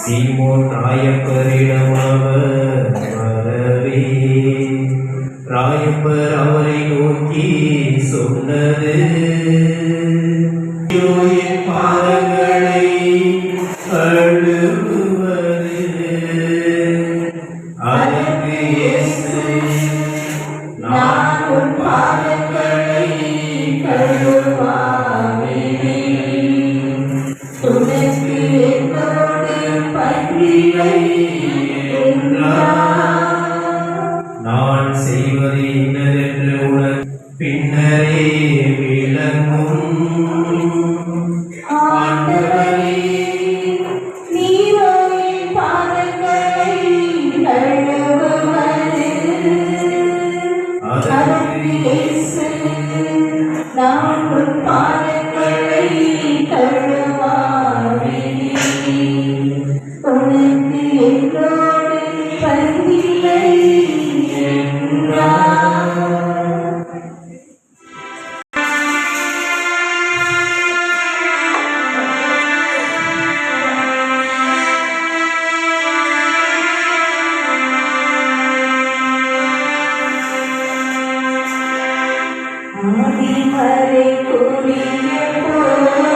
சீமோ தாய பரிணமாவ மலரே ராயப்பர் அவரை நோக்கி சொன்னது. நான் உன் பாவங்களை கழுவாவினே உனக்கு என்னோடு பண்டிகை நான் செய்வது என்னதென்று பின்னரே விளங்கும். ஆண்டவர் Mary मोदी हरे कुरिए को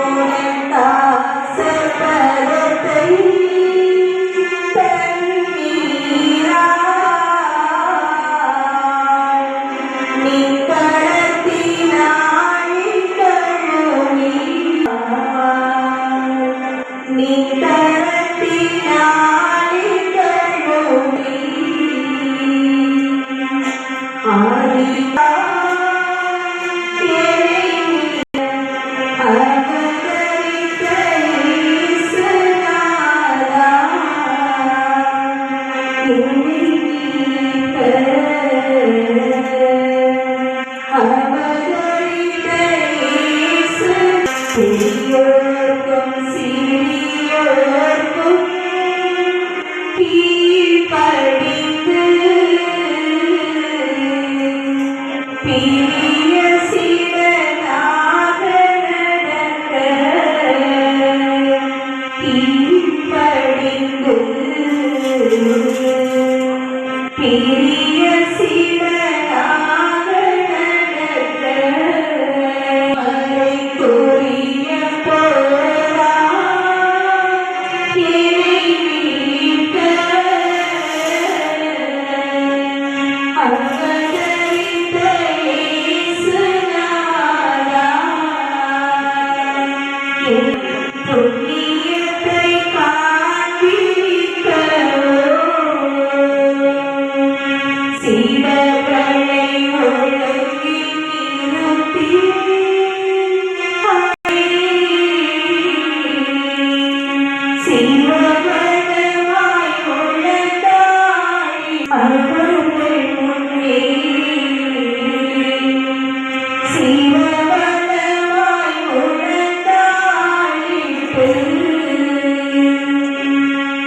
be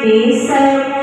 face side